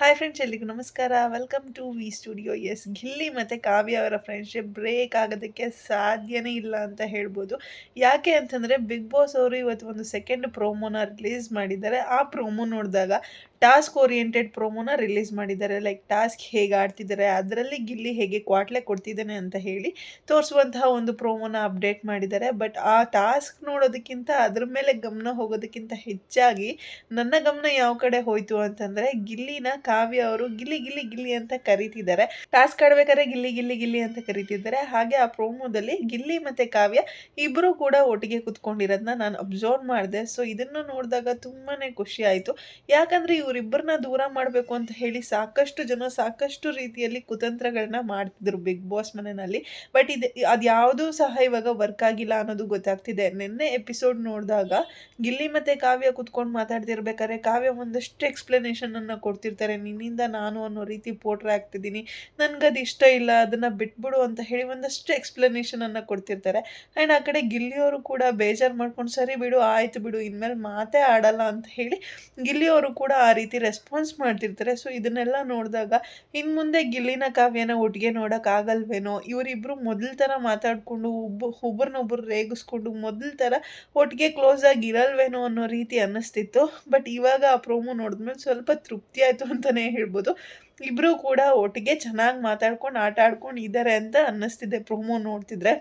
Hi friends ಎಲ್ರಿಗೂ ನಮಸ್ಕಾರ. Welcome to V studio S Gilli ಮತ್ತು ಕಾವ್ಯ ಅವರ ಫ್ರೆಂಡ್ಶಿಪ್ ಬ್ರೇಕ್ ಆಗೋದಕ್ಕೆ ಸಾಧ್ಯನೇ ಇಲ್ಲ ಅಂತ ಹೇಳ್ಬೋದು. ಯಾಕೆ ಅಂತಂದರೆ ಬಿಗ್ ಬಾಸ್ ಅವರು ಇವತ್ತು ಒಂದು ಸೆಕೆಂಡ್ ಪ್ರೋಮೋನ ರಿಲೀಸ್ ಮಾಡಿದ್ದಾರೆ. ಆ ಪ್ರೋಮೋ ನೋಡಿದಾಗ ಟಾಸ್ಕ್ ಓರಿಯೆಂಟೆಡ್ ಪ್ರೋಮೋನ ರಿಲೀಸ್ ಮಾಡಿದ್ದಾರೆ. ಲೈಕ್ ಟಾಸ್ಕ್ ಹೇಗೆ ಆಡ್ತಿದ್ದಾರೆ, ಅದರಲ್ಲಿ ಗಿಲ್ಲಿ ಹೇಗೆ ಕ್ವಾಟ್ಲೆ ಕೊಡ್ತಿದ್ದಾನೆ ಅಂತ ಹೇಳಿ ತೋರಿಸುವಂತಹ ಒಂದು ಪ್ರೋಮೋನ ಅಪ್ಡೇಟ್ ಮಾಡಿದ್ದಾರೆ. ಬಟ್ ಆ ಟಾಸ್ಕ್ ನೋಡೋದಕ್ಕಿಂತ ಅದ್ರ ಮೇಲೆ ಗಮನ ಹೋಗೋದಕ್ಕಿಂತ ಹೆಚ್ಚಾಗಿ ನನ್ನ ಗಮನ ಯಾವ ಕಡೆ ಹೋಯ್ತು ಅಂತಂದರೆ ಗಿಲ್ಲಿನ ಕಾವ್ಯ ಅವರು ಗಿಲ್ಲಿ ಗಿಲ್ಲಿ ಗಿಲ್ಲಿ ಅಂತ ಕರೀತಿದ್ದಾರೆ. ಟಾಸ್ಕ್ ಆಡ್ಬೇಕಾದ್ರೆ ಗಿಲ್ಲಿ ಗಿಲ್ಲಿ ಗಿಲ್ಲಿ ಅಂತ ಕರೀತಿದ್ದಾರೆ. ಹಾಗೆ ಆ ಪ್ರೊಮೋದಲ್ಲಿ ಗಿಲ್ಲಿ ಮತ್ತೆ ಕಾವ್ಯ ಇಬ್ಬರೂ ಕೂಡ ಒಟ್ಟಿಗೆ ಕುತ್ಕೊಂಡಿರೋದನ್ನ ನಾನು ಅಬ್ಸರ್ವ್ ಮಾಡಿದೆ. ಸೊ ಇದನ್ನು ನೋಡಿದಾಗ ತುಂಬಾನೇ ಖುಷಿ ಆಯಿತು. ಯಾಕಂದ್ರೆ ಇವರಿಬ್ಬರನ್ನ ದೂರ ಮಾಡಬೇಕು ಅಂತ ಹೇಳಿ ಸಾಕಷ್ಟು ಜನ ಸಾಕಷ್ಟು ರೀತಿಯಲ್ಲಿ ಕುತಂತ್ರಗಳನ್ನ ಮಾಡ್ತಿದ್ರು ಬಿಗ್ ಬಾಸ್ ಮನೆಯಲ್ಲಿ. ಬಟ್ ಇದು ಅದ್ಯಾವುದೂ ಸಹ ಇವಾಗ ವರ್ಕ್ ಆಗಿಲ್ಲ ಅನ್ನೋದು ಗೊತ್ತಾಗ್ತಿದೆ. ನಿನ್ನೆ ಎಪಿಸೋಡ್ ನೋಡಿದಾಗ ಗಿಲ್ಲಿ ಮತ್ತು ಕಾವ್ಯ ಕುತ್ಕೊಂಡು ಮಾತಾಡ್ತಿರ್ಬೇಕಾದ್ರೆ ಕಾವ್ಯ ಒಂದಷ್ಟು ಎಕ್ಸ್ಪ್ಲನೇಷನನ್ನು ಕೊಡ್ತಿರ್ತಾರೆ. ನಿನ್ನಿಂದ ನಾನು ಅನ್ನೋ ರೀತಿ ಪೋಟ್ರೆ ಆಗ್ತಿದ್ದೀನಿ ನನಗದು ಇಷ್ಟ ಇಲ್ಲ, ಅದನ್ನು ಬಿಟ್ಬಿಡು ಅಂತ ಹೇಳಿ ಒಂದಷ್ಟು ಎಕ್ಸ್ಪ್ಲನೇಷನನ್ನು ಕೊಡ್ತಿರ್ತಾರೆ. ಆ್ಯಂಡ್ ಆ ಕಡೆ ಗಿಲ್ಲಿಯವರು ಕೂಡ ಬೇಜಾರು ಮಾಡ್ಕೊಂಡು ಸರಿ ಬಿಡು, ಆಯಿತು ಬಿಡು, ಇನ್ಮೇಲೆ ಮಾತೇ ಆಡಲ್ಲ ಅಂತ ಹೇಳಿ ಗಿಲ್ಲಿಯವರು ಕೂಡ ಆ ರೀತಿ ರೆಸ್ಪಾನ್ಸ್ ಮಾಡ್ತಿರ್ತಾರೆ. ಸೊ ಇದನ್ನೆಲ್ಲ ನೋಡಿದಾಗ ಇನ್ನು ಮುಂದೆ ಗಿಲ್ಲಿನ ಕಾವ್ಯನ ಒಟ್ಟಿಗೆ ನೋಡೋಕ್ಕಾಗಲ್ವೇನೋ ಇವರಿಬ್ಬರು ಮೊದಲ ಥರ ಮಾತಾಡಿಕೊಂಡು ಒಬ್ಬ ಒಬ್ಬರನ್ನೊಬ್ಬರು ರೇಗಿಸ್ಕೊಂಡು ಮೊದಲ ಥರ ಒಟ್ಟಿಗೆ ಕ್ಲೋಸ್ ಆಗಿ ಇರಲ್ವೇನೋ ಅನ್ನೋ ರೀತಿ ಅನ್ನಿಸ್ತಿತ್ತು. ಬಟ್ ಇವಾಗ ಆ ಪ್ರೋಮೋ ನೋಡಿದ್ಮೇಲೆ ಸ್ವಲ್ಪ ತೃಪ್ತಿ ಆಯಿತು ಅಂತಲೇ ಹೇಳ್ಬೋದು. ಇಬ್ಬರು ಕೂಡ ಒಟ್ಟಿಗೆ ಚೆನ್ನಾಗಿ ಮಾತಾಡ್ಕೊಂಡು, ಆಟ ಆಡ್ಕೊಂಡು ಇದ್ದಾರೆ ಅಂತ ಅನ್ನಿಸ್ತಿದೆ ಪ್ರೋಮೋ ನೋಡ್ತಿದ್ರೆ.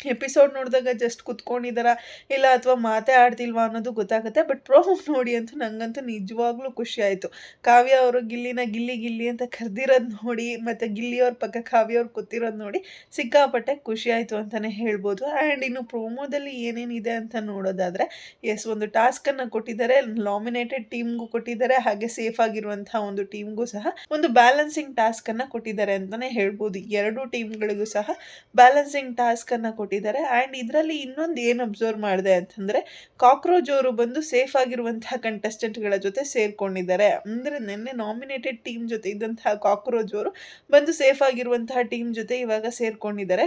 ಎಪಿಸೋಡ್ ನೋಡಿದಾಗ ಜಸ್ಟ್ ಕುತ್ಕೊಂಡಿದ್ದಾರ ಇಲ್ಲ ಅಥವಾ ಮಾತೇ ಆಡ್ತಿಲ್ವಾ ಅನ್ನೋದು ಗೊತ್ತಾಗುತ್ತೆ. ಬಟ್ ಪ್ರೋಮೋ ನೋಡಿ ಅಂತೂ ನನಗಂತೂ ನಿಜವಾಗ್ಲೂ ಖುಷಿ ಆಯಿತು. ಕಾವ್ಯ ಅವರು ಗಿಲ್ಲಿನ ಗಿಲ್ಲಿ ಗಿಲ್ಲಿ ಅಂತ ಕರೆದಿರೋದು ನೋಡಿ, ಮತ್ತು ಗಿಲ್ಲಿಯವ್ರ ಪಕ್ಕ ಕಾವ್ಯ ಅವ್ರು ಕೂತಿರೋದು ನೋಡಿ ಸಿಕ್ಕಾಪಟ್ಟೆ ಖುಷಿ ಆಯಿತು ಅಂತಲೇ ಹೇಳ್ಬೋದು. ಆ್ಯಂಡ್ ಇನ್ನು ಪ್ರೋಮೋದಲ್ಲಿ ಏನೇನಿದೆ ಅಂತ ನೋಡೋದಾದರೆ ಎಸ್ ಒಂದು ಟಾಸ್ಕನ್ನು ಕೊಟ್ಟಿದ್ದಾರೆ ನಾಮಿನೇಟೆಡ್ ಟೀಮ್ಗೂ ಕೊಟ್ಟಿದ್ದಾರೆ, ಹಾಗೆ ಸೇಫ್ ಆಗಿರುವಂತಹ ಒಂದು ಟೀಮ್ಗೂ ಸಹ ಒಂದು ಬ್ಯಾಲೆನ್ಸಿಂಗ್ ಟಾಸ್ಕನ್ನು ಕೊಟ್ಟಿದ್ದಾರೆ ಅಂತಲೇ ಹೇಳ್ಬೋದು. ಎರಡು ಟೀಮ್ಗಳಿಗೂ ಸಹ ಬ್ಯಾಲೆನ್ಸಿಂಗ್ ಟಾಸ್ಕನ್ನು ಕೊಟ್ಟಿದ್ದಾರೆ. ಆ್ಯಂಡ್ ಇದರಲ್ಲಿ ಇನ್ನೊಂದು ಏನು ಅಬ್ಸರ್ವ್ ಮಾಡಿದೆ ಅಂತಂದರೆ, ಕಾಕ್ರೋಚ್ ಅವರು ಬಂದು ಸೇಫ್ ಆಗಿರುವಂತಹ ಕಂಟೆಸ್ಟೆಂಟ್ಗಳ ಜೊತೆ ಸೇರ್ಕೊಂಡಿದ್ದಾರೆ. ಅಂದರೆ ನಿನ್ನೆ ನಾಮಿನೇಟೆಡ್ ಟೀಮ್ ಜೊತೆ ಇದ್ದಂತಹ ಕಾಕ್ರೋಚ್ ಅವರು ಬಂದು ಸೇಫ್ ಆಗಿರುವಂತಹ ಟೀಮ್ ಜೊತೆ ಇವಾಗ ಸೇರ್ಕೊಂಡಿದ್ದಾರೆ.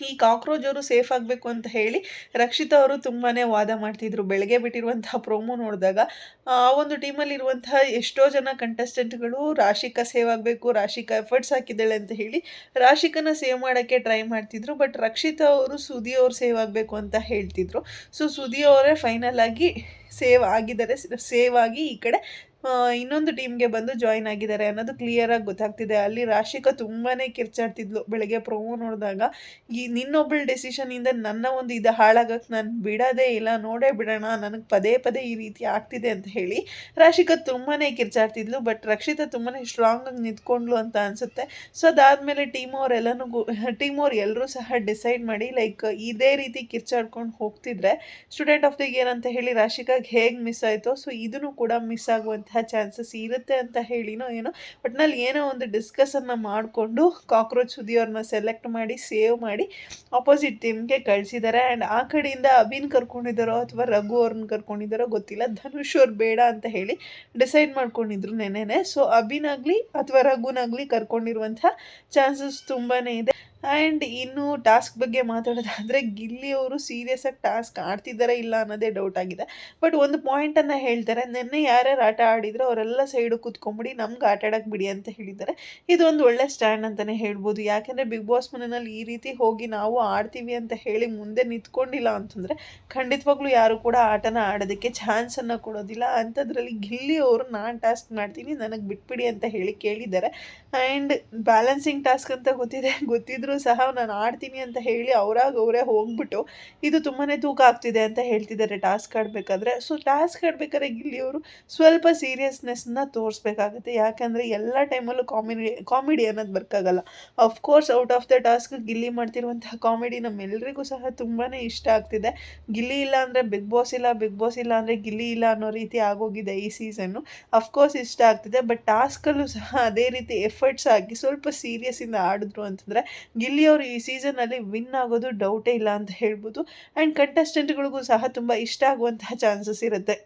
ಈ ಕಾಕ್ರೋಚ್ ಅವರು ಸೇಫ್ ಆಗಬೇಕು ಅಂತ ಹೇಳಿ ರಕ್ಷಿತಾ ಅವರು ತುಂಬಾ ವಾದ ಮಾಡ್ತಿದ್ರು. ಬೆಳಗ್ಗೆ ಬಿಟ್ಟಿರುವಂತಹ ಪ್ರೋಮೋ ನೋಡಿದಾಗ, ಆ, ಒಂದು ಟೀಮಲ್ಲಿ ಇರುವಂತಹ ಎಷ್ಟೋ ಜನ ಕಂಟೆಸ್ಟೆಂಟ್ಗಳು ರಾಶಿಕಾ ಸೇವ್ ಆಗಬೇಕು, ರಾಶಿಕಾ ಎಫರ್ಟ್ಸ್ ಹಾಕಿದ್ದಾಳೆ ಅಂತ ಹೇಳಿ ರಾಶಿಕನ ಸೇವ್ ಮಾಡೋಕ್ಕೆ ಟ್ರೈ ಮಾಡ್ತಿದ್ರು. ಬಟ್ ರಕ್ಷಿತಾ ಅವರು ಸುದಿ ಅವ್ರು ಸೇವ್ ಆಗಬೇಕು ಅಂತ ಹೇಳ್ತಿದ್ರು. ಸೊ ಸುದಿ ಅವರೇ ಫೈನಲ್ ಆಗಿ ಸೇವ್ ಆಗಿದ್ದಾರೆ ಸೇವ್ ಆಗಿ ಈ ಕಡೆ ಇನ್ನೊಂದು ಟೀಮ್ಗೆ ಬಂದು ಜಾಯಿನ್ ಆಗಿದ್ದಾರೆ ಅನ್ನೋದು ಕ್ಲಿಯರಾಗಿ ಗೊತ್ತಾಗ್ತಿದೆ. ಅಲ್ಲಿ ರಾಶಿಕಾ ತುಂಬಾ ಕಿರ್ಚಾಡ್ತಿದ್ಲು ಬೆಳಗ್ಗೆ ಪ್ರೋಮೋ ನೋಡಿದಾಗ. ಈ ನಿನ್ನೊಬ್ಬಳ ಡೆಸಿಷನಿಂದ ನನ್ನ ಒಂದು ಇದು ಹಾಳಾಗಕ್ಕೆ ನಾನು ಬಿಡೋದೇ ಇಲ್ಲ, ನೋಡೇ ಬಿಡೋಣ, ನನಗೆ ಪದೇ ಪದೇ ಈ ರೀತಿ ಆಗ್ತಿದೆ ಅಂತ ಹೇಳಿ ರಾಶಿಕಾ ತುಂಬಾ ಕಿರ್ಚಾಡ್ತಿದ್ಲು ಬಟ್ ರಕ್ಷಿತಾ ತುಂಬಾ ಸ್ಟ್ರಾಂಗಾಗಿ ನಿಂತ್ಕೊಂಡ್ಲು ಅಂತ ಅನಿಸುತ್ತೆ. ಸೊ ಅದಾದಮೇಲೆ ಟೀಮ್ ಅವರೆಲ್ಲನೂ ಟೀಮ್ ಅವ್ರು ಎಲ್ಲರೂ ಸಹ ಡಿಸೈಡ್ ಮಾಡಿ ಲೈಕ್ ಇದೇ ರೀತಿ ಕಿರ್ಚಾಡ್ಕೊಂಡು ಹೋಗ್ತಿದ್ರೆ ಸ್ಟೂಡೆಂಟ್ ಆಫ್ ದಿ ಇಯರ್ ಅಂತ ಹೇಳಿ ರಾಶಿಕಾಗೆ ಹೇಗೆ ಮಿಸ್ ಆಯಿತು ಸೊ ಇದನ್ನು ಕೂಡ ಮಿಸ್ ಆಗುವಂಥ ಚಾನ್ಸಸ್ ಇರುತ್ತೆ ಅಂತ ಹೇಳಿನೋ ಏನೋ ಒಟ್ನಲ್ಲಿ ಏನೋ ಒಂದು ಡಿಸ್ಕಸನ್ನು ಮಾಡಿಕೊಂಡು ಕಾಕ್ರೋಚ್ ಸುದಿಯವ್ರನ್ನ ಸೆಲೆಕ್ಟ್ ಮಾಡಿ, ಸೇವ್ ಮಾಡಿ ಆಪೋಸಿಟ್ ಟೀಮ್ಗೆ ಕಳಿಸಿದ್ದಾರೆ. ಆ್ಯಂಡ್ ಆ ಕಡೆಯಿಂದ ಅಭಿನ್ ಕರ್ಕೊಂಡಿದ್ದಾರೋ ಅಥವಾ ರಘು ಅವ್ರನ್ನ ಕರ್ಕೊಂಡಿದ್ದಾರೋ ಗೊತ್ತಿಲ್ಲ. ಧನುಷ್ ಅವ್ರು ಬೇಡ ಅಂತ ಹೇಳಿ ಡಿಸೈಡ್ ಮಾಡ್ಕೊಂಡಿದ್ರು ನೆನೆನೆ ಸೊ ಅಭಿನಾಗಲಿ ಅಥವಾ ರಘುನಾಗಲಿ ಕರ್ಕೊಂಡಿರುವಂಥ ಚಾನ್ಸಸ್ ತುಂಬಾ ಇದೆ. ಆ್ಯಂಡ್ ಇನ್ನು ಟಾಸ್ಕ್ ಬಗ್ಗೆ ಮಾತಾಡೋದಾದರೆ ಗಿಲ್ಲಿ ಅವರು ಸೀರಿಯಸ್ ಆಗಿ ಟಾಸ್ಕ್ ಆಡ್ತಿದ್ದಾರೆ ಇಲ್ಲ ಅನ್ನೋದೇ ಡೌಟ್ ಆಗಿದೆ. ಬಟ್ ಒಂದು ಪಾಯಿಂಟನ್ನು ಹೇಳ್ತಾರೆ. ನಿನ್ನೆ ಯಾರ್ಯಾರು ಆಟ ಆಡಿದ್ರು ಅವರೆಲ್ಲ ಸೈಡು ಕೂತ್ಕೊಂಬಿಡಿ ನಮ್ಗೆ ಆಟ ಆಡೋಕ್ಕೆ ಬಿಡಿ ಅಂತ ಹೇಳಿದ್ದಾರೆ. ಇದು ಒಂದು ಒಳ್ಳೆ ಸ್ಟ್ಯಾಂಡ್ ಅಂತಲೇ ಹೇಳ್ಬೋದು. ಯಾಕೆಂದರೆ ಬಿಗ್ ಬಾಸ್ ಮನೆಯಲ್ಲಿ ಈ ರೀತಿ ಹೋಗಿ ನಾವು ಆಡ್ತೀವಿ ಅಂತ ಹೇಳಿ ಮುಂದೆ ನಿಂತ್ಕೊಂಡಿಲ್ಲ ಅಂತಂದರೆ ಖಂಡಿತವಾಗ್ಲೂ ಯಾರು ಕೂಡ ಆಟನ ಆಡೋದಕ್ಕೆ ಚಾನ್ಸನ್ನು ಕೊಡೋದಿಲ್ಲ. ಅಂಥದ್ರಲ್ಲಿ ಗಿಲ್ಲಿ ಅವರು ನಾನು ಟಾಸ್ಕ್ ಮಾಡ್ತೀನಿ, ನನಗೆ ಬಿಟ್ಬಿಡಿ ಅಂತ ಹೇಳಿ ಕೇಳಿದ್ದಾರೆ. ಆ್ಯಂಡ್ ಬ್ಯಾಲೆನ್ಸಿಂಗ್ ಟಾಸ್ಕ್ ಅಂತ ಗೊತ್ತಿದೆ, ಗೊತ್ತಿದ್ರು ಸಹ ನಾನು ಆಡ್ತೀನಿ ಅಂತ ಹೇಳಿ ಅವರಾಗ ಅವರೇ ಹೋಗ್ಬಿಟ್ಟು, ಇದು ತುಂಬಾ ತೂಕ ಆಗ್ತಿದೆ ಅಂತ ಹೇಳ್ತಿದ್ದಾರೆ ಟಾಸ್ಕ್ ಆಡಬೇಕಾದ್ರೆ. ಸೊ ಟಾಸ್ಕ್ ಆಡಬೇಕಾದ್ರೆ ಗಿಲ್ಲಿಯವರು ಸ್ವಲ್ಪ ಸೀರಿಯಸ್ನೆಸ್ನ ತೋರಿಸ್ಬೇಕಾಗುತ್ತೆ. ಯಾಕಂದರೆ ಎಲ್ಲ ಟೈಮಲ್ಲೂ ಕಾಮಿಡಿ ಕಾಮಿಡಿ ಅನ್ನೋದು ಬರ್ಕಾಗಲ್ಲ. Of course out of the task Gilli ಮಾಡ್ತಿರುವಂತಹ comedy ನಮ್ಮೆಲ್ಲರಿಗೂ ಸಹ ತುಂಬಾ ಇಷ್ಟ ಆಗ್ತಿದೆ. ಗಿಲ್ಲಿ ಇಲ್ಲ ಅಂದರೆ ಬಿಗ್ ಬಾಸ್ ಇಲ್ಲ, ಬಿಗ್ ಬಾಸ್ ಇಲ್ಲ ಅಂದರೆ ಗಿಲ್ಲಿ ಇಲ್ಲ ಅನ್ನೋ ರೀತಿ ಆಗೋಗಿದೆ ಈ ಸೀಸನ್ನು ಅಫ್ಕೋರ್ಸ್ ಇಷ್ಟ ಆಗ್ತಿದೆ, ಬಟ್ ಟಾಸ್ಕಲ್ಲೂ ಸಹ ಅದೇ ರೀತಿ ಎಫರ್ಟ್ಸ್ ಆಗಿ ಸ್ವಲ್ಪ ಸೀರಿಯಸ್ಸಿಂದ ಆಡಿದ್ರು ಅಂತಂದರೆ ಗಿಲ್ಲಿ ಅವರು ಈ ಸೀಸನಲ್ಲಿ ವಿನ್ ಆಗೋದು ಡೌಟೇ ಇಲ್ಲ ಅಂತ ಹೇಳ್ಬೋದು. ಆ್ಯಂಡ್ ಕಂಟೆಸ್ಟೆಂಟ್ಗಳಿಗೂ ಸಹ ತುಂಬ ಇಷ್ಟ ಆಗುವಂತಹ ಚಾನ್ಸಸ್ ಇರುತ್ತೆ.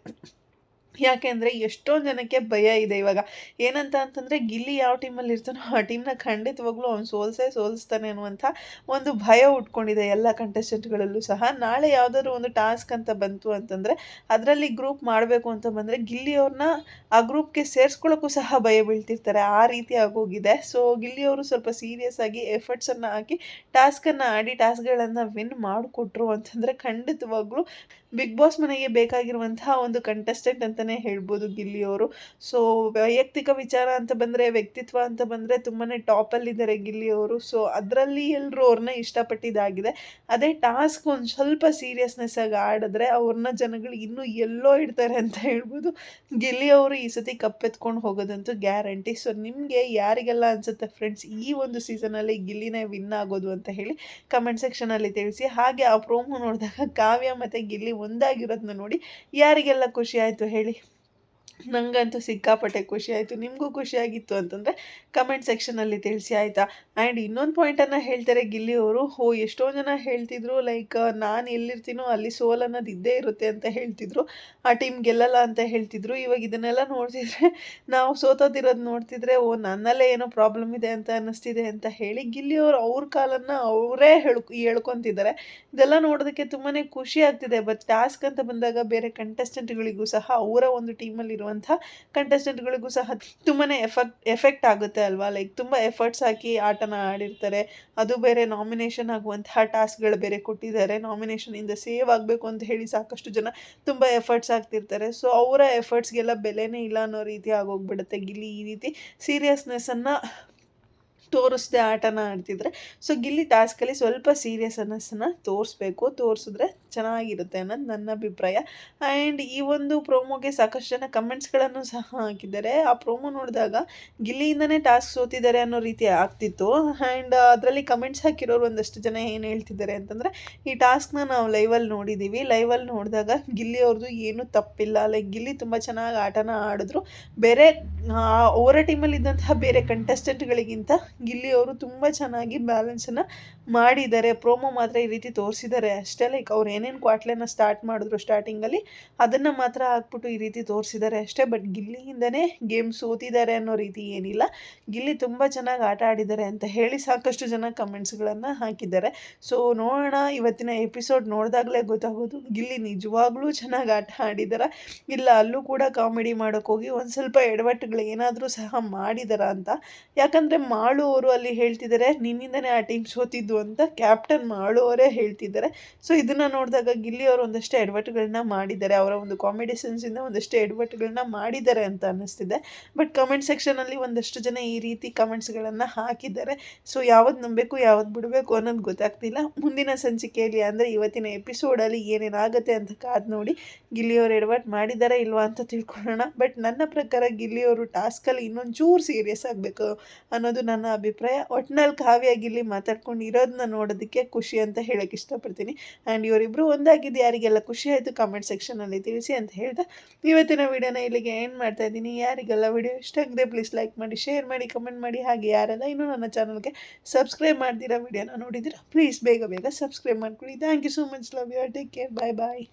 ಯಾಕೆಂದರೆ ಎಷ್ಟೋ ಜನಕ್ಕೆ ಭಯ ಇದೆ ಇವಾಗ. ಏನಂತ ಅಂತಂದರೆ ಗಿಲ್ಲಿ ಯಾವ ಟೀಮಲ್ಲಿ ಇರ್ತಾನೋ ಆ ಟೀಮ್ನ ಖಂಡಿತವಾಗ್ಲೂ ಅವ್ನು ಸೋಲ್ಸೇ ಸೋಲಿಸ್ತಾನೆ ಅನ್ನುವಂಥ ಒಂದು ಭಯ ಉಟ್ಕೊಂಡಿದೆ ಎಲ್ಲ ಕಂಟೆಸ್ಟೆಂಟ್ಗಳಲ್ಲೂ ಸಹ. ನಾಳೆ ಯಾವುದಾದ್ರು ಒಂದು ಟಾಸ್ಕ್ ಅಂತ ಬಂತು ಅಂತಂದರೆ ಅದರಲ್ಲಿ ಗ್ರೂಪ್ ಮಾಡಬೇಕು ಅಂತ ಬಂದರೆ ಗಿಲ್ಲಿಯವ್ರನ್ನ ಆ ಗ್ರೂಪ್ಗೆ ಸೇರಿಸ್ಕೊಳ್ಳೋಕ್ಕೂ ಸಹ ಭಯ ಬೀಳ್ತಿರ್ತಾರೆ. ಆ ರೀತಿ ಆಗೋಗಿದೆ. ಸೊ ಗಿಲ್ಲಿಯವರು ಸ್ವಲ್ಪ ಸೀರಿಯಸ್ ಆಗಿ ಎಫರ್ಟ್ಸನ್ನು ಹಾಕಿ ಟಾಸ್ಕನ್ನು ಆಡಿ ಟಾಸ್ಕ್ಗಳನ್ನು ವಿನ್ ಮಾಡಿಕೊಟ್ರು ಅಂತಂದರೆ ಖಂಡಿತವಾಗ್ಲೂ ಬಿಗ್ ಬಾಸ್ ಮನೆಗೆ ಬೇಕಾಗಿರುವಂತಹ ಒಂದು ಕಂಟೆಸ್ಟೆಂಟ್ ಅಂತಲೇ ಹೇಳ್ಬೋದು ಗಿಲ್ಲಿಯವರು ಸೊ ವೈಯಕ್ತಿಕ ವಿಚಾರ ಅಂತ ಬಂದರೆ, ವ್ಯಕ್ತಿತ್ವ ಅಂತ ಬಂದರೆ ತುಂಬಾ ಟಾಪಲ್ಲಿದ್ದಾರೆ ಗಿಲ್ಲಿಯವರು ಸೊ ಅದರಲ್ಲಿ ಎಲ್ಲರೂ ಅವ್ರನ್ನ ಇಷ್ಟಪಟ್ಟಿದ್ದಾಗಿದೆ. ಅದೇ ಟಾಸ್ಕ್ ಒಂದು ಸ್ವಲ್ಪ ಸೀರಿಯಸ್ನೆಸ್ ಆಗಿ ಆಡಿದ್ರೆ ಅವ್ರನ್ನ ಜನಗಳು ಇನ್ನೂ ಎಲ್ಲೋ ಇಡ್ತಾರೆ ಅಂತ ಹೇಳ್ಬೋದು. ಗಿಲ್ಲಿಯವರು ಈ ಸತಿ ಕಪ್ಪೆತ್ಕೊಂಡು ಹೋಗೋದಂತೂ ಗ್ಯಾರಂಟಿ ಸೊ ನಿಮಗೆ ಯಾರಿಗೆಲ್ಲ ಅನ್ಸುತ್ತೆ ಫ್ರೆಂಡ್ಸ್ ಈ ಒಂದು ಸೀಸನಲ್ಲಿ ಗಿಲ್ಲಿನೇ ವಿನ್ ಆಗೋದು ಅಂತ ಹೇಳಿ ಕಮೆಂಟ್ ಸೆಕ್ಷನಲ್ಲಿ ತಿಳಿಸಿ. ಹಾಗೆ ಆ ಪ್ರೋಮೋ ನೋಡಿದಾಗ ಕಾವ್ಯ ಮತ್ತು ಗಿಲ್ಲಿ ಒಂದಾಗಿರೋದನ್ನ ನೋಡಿ ಯಾರಿಗೆಲ್ಲ ಖುಷಿ ಆಯಿತು ಹೇಳಿ. ನನಗಂತೂ ಸಿಕ್ಕಾಪಟ್ಟೆ ಖುಷಿ ಆಯಿತು. ನಿಮಗೂ ಖುಷಿಯಾಗಿತ್ತು ಅಂತಂದರೆ ಕಮೆಂಟ್ ಸೆಕ್ಷನಲ್ಲಿ ತಿಳಿಸಿ, ಆಯಿತಾ? ಆ್ಯಂಡ್ ಇನ್ನೊಂದು ಪಾಯಿಂಟನ್ನು ಹೇಳ್ತಾರೆ ಗಿಲ್ಲಿಯವರು ಹೋ ಎಷ್ಟೋ ಜನ ಹೇಳ್ತಿದ್ರು ಲೈಕ್ ನಾನು ಎಲ್ಲಿರ್ತೀನೋ ಅಲ್ಲಿ ಸೋಲ್ ಅನ್ನೋದು ಇದ್ದೇ ಇರುತ್ತೆ ಅಂತ ಹೇಳ್ತಿದ್ರು. ಆ ಟೀಮ್ ಗೆಲ್ಲಲ್ಲ ಅಂತ ಹೇಳ್ತಿದ್ರು. ಇವಾಗ ಇದನ್ನೆಲ್ಲ ನೋಡ್ತಿದ್ರೆ, ನಾವು ಸೋತೋದಿರೋದು ನೋಡ್ತಿದ್ರೆ, ಓ, ನನ್ನಲ್ಲೇ ಏನೋ ಪ್ರಾಬ್ಲಮ್ ಇದೆ ಅಂತ ಅನ್ನಿಸ್ತಿದೆ ಅಂತ ಹೇಳಿ ಗಿಲ್ಲಿಯವರು ಅವ್ರ ಕಾಲನ್ನು ಅವರೇ ಹೇಳ್ ಹೇಳ್ಕೊತಿದ್ದಾರೆ. ಇದೆಲ್ಲ ನೋಡೋದಕ್ಕೆ ತುಂಬಾ ಖುಷಿ ಆಗ್ತಿದೆ. ಬಟ್ ಟಾಸ್ಕ್ ಅಂತ ಬಂದಾಗ ಬೇರೆ ಕಂಟೆಸ್ಟೆಂಟ್ಗಳಿಗೂ ಸಹ ಅವರ ಒಂದು ಟೀಮಲ್ಲಿ ಇರುವಂಥ ಕಂಟೆಸ್ಟೆಂಟ್ಗಳಿಗೂ ಸಹ ತುಂಬಾ ಎಫೆಕ್ಟ್ ಎಫೆಕ್ಟ್ ಆಗುತ್ತೆ ಅಲ್ವಾ? ಲೈಕ್ ತುಂಬ ಎಫರ್ಟ್ಸ್ ಹಾಕಿ ಆಟನ ಆಡಿರ್ತಾರೆ. ಅದು ಬೇರೆ ನಾಮಿನೇಷನ್ ಆಗುವಂತಹ ಟಾಸ್ಕ್ಗಳು ಬೇರೆ ಕೊಟ್ಟಿದ್ದಾರೆ. ನಾಮಿನೇಷನಿಂದ ಸೇವ್ ಆಗಬೇಕು ಅಂತ ಹೇಳಿ ಸಾಕಷ್ಟು ಜನ ತುಂಬ ಎಫರ್ಟ್ಸ್ ಆಗ್ತಿರ್ತಾರೆ. ಸೊ ಅವರ ಎಫರ್ಟ್ಸ್ಗೆಲ್ಲ ಬೆಲೆನೇ ಇಲ್ಲ ಅನ್ನೋ ರೀತಿ ಆಗೋಗ್ಬಿಡುತ್ತೆ. ಗಿಲ್ಲಿ ಈ ರೀತಿ ಸೀರಿಯಸ್ನೆಸ್ಸನ್ನು ತೋರಿಸ್ದೆ ಆಟನ ಆಡ್ತಿದ್ರೆ. ಸೊ ಗಿಲ್ಲಿ ಟಾಸ್ಕಲ್ಲಿ ಸ್ವಲ್ಪ ಸೀರಿಯಸ್ನೆಸ್ಸನ್ನು ತೋರಿಸ್ಬೇಕು. ತೋರಿಸಿದ್ರೆ ಚೆನ್ನಾಗಿರುತ್ತೆ ಅನ್ನೋದು ನನ್ನ ಅಭಿಪ್ರಾಯ. ಆ್ಯಂಡ್ ಈ ಒಂದು ಪ್ರೋಮೋಗೆ ಸಾಕಷ್ಟು ಜನ ಕಮೆಂಟ್ಸ್ಗಳನ್ನು ಸಹ ಹಾಕಿದ್ದಾರೆ. ಆ ಪ್ರೋಮೋ ನೋಡಿದಾಗ ಗಿಲ್ಲಿಯಿಂದನೇ ಟಾಸ್ಕ್ ಸೋತಿದ್ದಾರೆ ಅನ್ನೋ ರೀತಿ ಆಗ್ತಿತ್ತು. ಆ್ಯಂಡ್ ಅದರಲ್ಲಿ ಕಮೆಂಟ್ಸ್ ಹಾಕಿರೋರು ಒಂದಷ್ಟು ಜನ ಏನು ಹೇಳ್ತಿದ್ದಾರೆ ಅಂತಂದರೆ, ಈ ಟಾಸ್ಕ್ನ ನಾವು ಲೈವಲ್ಲಿ ನೋಡಿದ್ದೀವಿ ಲೈವಲ್ಲಿ ನೋಡಿದಾಗ ಗಿಲ್ಲಿ ಅವ್ರದ್ದು ಏನೂ ತಪ್ಪಿಲ್ಲ. ಲೈಕ್ ಗಿಲ್ಲಿ ತುಂಬ ಚೆನ್ನಾಗಿ ಆಟನ ಆಡಿದ್ರು. ಬೇರೆ ಅವರ ಟೀಮಲ್ಲಿ ಇದ್ದಂತಹ ಬೇರೆ ಕಂಟೆಸ್ಟೆಂಟ್ಗಳಿಗಿಂತ ಗಿಲ್ಲಿ ಅವರು ತುಂಬ ಚೆನ್ನಾಗಿ ಬ್ಯಾಲೆನ್ಸನ್ನು ಮಾಡಿದ್ದಾರೆ. ಪ್ರೋಮೋ ಮಾತ್ರ ಈ ರೀತಿ ತೋರಿಸಿದ್ದಾರೆ ಅಷ್ಟೇ. ಲೈಕ್ ಅವ್ರು ಏನೇನು ಕ್ವಾಟ್ಲೆನ ಸ್ಟಾರ್ಟ್ ಮಾಡಿದ್ರು ಸ್ಟಾರ್ಟಿಂಗಲ್ಲಿ ಅದನ್ನು ಮಾತ್ರ ಹಾಕ್ಬಿಟ್ಟು ಈ ರೀತಿ ತೋರಿಸಿದ್ದಾರೆ ಅಷ್ಟೇ. ಬಟ್ ಗಿಲ್ಲಿಯಿಂದನೇ ಗೇಮ್ ಸೋತಿದ್ದಾರೆ ಅನ್ನೋ ರೀತಿ ಏನಿಲ್ಲ. ಗಿಲ್ಲಿ ತುಂಬ ಚೆನ್ನಾಗಿ ಆಟ ಆಡಿದ್ದಾರೆ ಅಂತ ಹೇಳಿ ಸಾಕಷ್ಟು ಜನ ಕಮೆಂಟ್ಸ್ಗಳನ್ನು ಹಾಕಿದ್ದಾರೆ. ಸೊ ನೋಡೋಣ, ಇವತ್ತಿನ ಎಪಿಸೋಡ್ ನೋಡಿದಾಗಲೇ ಗೊತ್ತಾಗೋದು ಗಿಲ್ಲಿ ನಿಜವಾಗ್ಲೂ ಚೆನ್ನಾಗಿ ಆಟ ಆಡಿದಾರ? ಇಲ್ಲ ಅಲ್ಲೂ ಕೂಡ ಕಾಮಿಡಿ ಮಾಡೋಕ್ಕೋಗಿ ಒಂದು ಸ್ವಲ್ಪ ಎಡವಟ್ಟುಗಳು ಏನಾದರೂ ಸಹ ಮಾಡಿದಾರ ಅಂತ? ಯಾಕಂದರೆ ಮಾಳು ಅವರು ಅಲ್ಲಿ ಹೇಳ್ತಿದ್ದಾರೆ, ನಿನ್ನಿಂದನೇ ಆ ಟೀಮ್ ಸೋತಿದ್ದು ಅಂತ ಕ್ಯಾಪ್ಟನ್ ಮಾಡುವವರೇ ಹೇಳ್ತಿದ್ದಾರೆ. ಸೊ ಇದನ್ನು ನೋಡಿದಾಗ ಗಿಲ್ಲಿ ಅವರು ಒಂದಷ್ಟು ಎಡ್ವರ್ಟ್ಗಳನ್ನ ಮಾಡಿದ್ದಾರೆ. ಅವರ ಒಂದು ಕಾಮಿಡಿ ಸೆನ್ಸಿಂದ ಒಂದಷ್ಟು ಎಡ್ವರ್ಟ್ಗಳನ್ನ ಮಾಡಿದ್ದಾರೆ ಅಂತ ಅನ್ನಿಸ್ತಿದೆ. ಬಟ್ ಕಮೆಂಟ್ ಸೆಕ್ಷನಲ್ಲಿ ಒಂದಷ್ಟು ಜನ ಈ ರೀತಿ ಕಮೆಂಟ್ಸ್ಗಳನ್ನು ಹಾಕಿದ್ದಾರೆ. ಸೊ ಯಾವ್ದು ನಂಬಬೇಕು, ಯಾವ್ದು ಬಿಡಬೇಕು ಅನ್ನೋದು ಗೊತ್ತಾಗ್ತಿಲ್ಲ. ಮುಂದಿನ ಸಂಚಿಕೆಯಲ್ಲಿ ಅಂದರೆ ಇವತ್ತಿನ ಎಪಿಸೋಡಲ್ಲಿ ಏನೇನಾಗುತ್ತೆ ಅಂತ ಕಾದು ನೋಡಿ ಗಿಲ್ಲಿಯವರು ಎಡವಟ್ ಮಾಡಿದ್ದಾರೆ ಇಲ್ವಾ ಅಂತ ತಿಳ್ಕೊಳ್ಳೋಣ. ಬಟ್ ನನ್ನ ಪ್ರಕಾರ ಗಿಲ್ಲಿಯವರು ಟಾಸ್ಕಲ್ಲಿ ಇನ್ನೊಂದು ಚೂರು ಸೀರಿಯಸ್ ಆಗಬೇಕು ಅನ್ನೋದು ನನ್ನ ಅಭಿಪ್ರಾಯ. ಒಟ್ಟಿನಲ್ಲಿ ಕಾವ್ಯ ಇಲ್ಲಿ ಮಾತಾಡ್ಕೊಂಡು ಇರೋದನ್ನ ನೋಡೋದಕ್ಕೆ ಖುಷಿ ಅಂತ ಹೇಳೋಕ್ಕೆ ಇಷ್ಟಪಡ್ತೀನಿ. ಆ್ಯಂಡ್ ಇವರಿಬ್ಬರು ಒಂದಾಗಿದ್ದು ಯಾರಿಗೆಲ್ಲ ಖುಷಿ ಆಯಿತು ಕಮೆಂಟ್ ಸೆಕ್ಷನಲ್ಲಿ ತಿಳಿಸಿ ಅಂತ ಹೇಳ್ತಾ ಇವತ್ತಿನ ವಿಡಿಯೋನ ಇಲ್ಲಿಗೆ ಏನು ಮಾಡ್ತಾ ಇದ್ದೀನಿ. ಯಾರಿಗೆಲ್ಲ ವಿಡಿಯೋ ಇಷ್ಟ ಆಗಿದೆ ಪ್ಲೀಸ್ ಲೈಕ್ ಮಾಡಿ ಶೇರ್ ಮಾಡಿ ಕಮೆಂಟ್ ಮಾಡಿ, ಹಾಗೆ ಯಾರೆಲ್ಲ ಇನ್ನೂ ನನ್ನ ಚಾನಲ್ಗೆ ಸಬ್ಸ್ಕ್ರೈಬ್ ಮಾಡ್ತೀರಾ ವಿಡಿಯೋನ ನೋಡಿದ್ದೀರಾ ಪ್ಲೀಸ್ ಬೇಗ ಬೇಗ ಸಬ್ಸ್ಕ್ರೈಬ್ ಮಾಡ್ಕೊಳ್ಳಿ. Thank you so much love you take care bye bye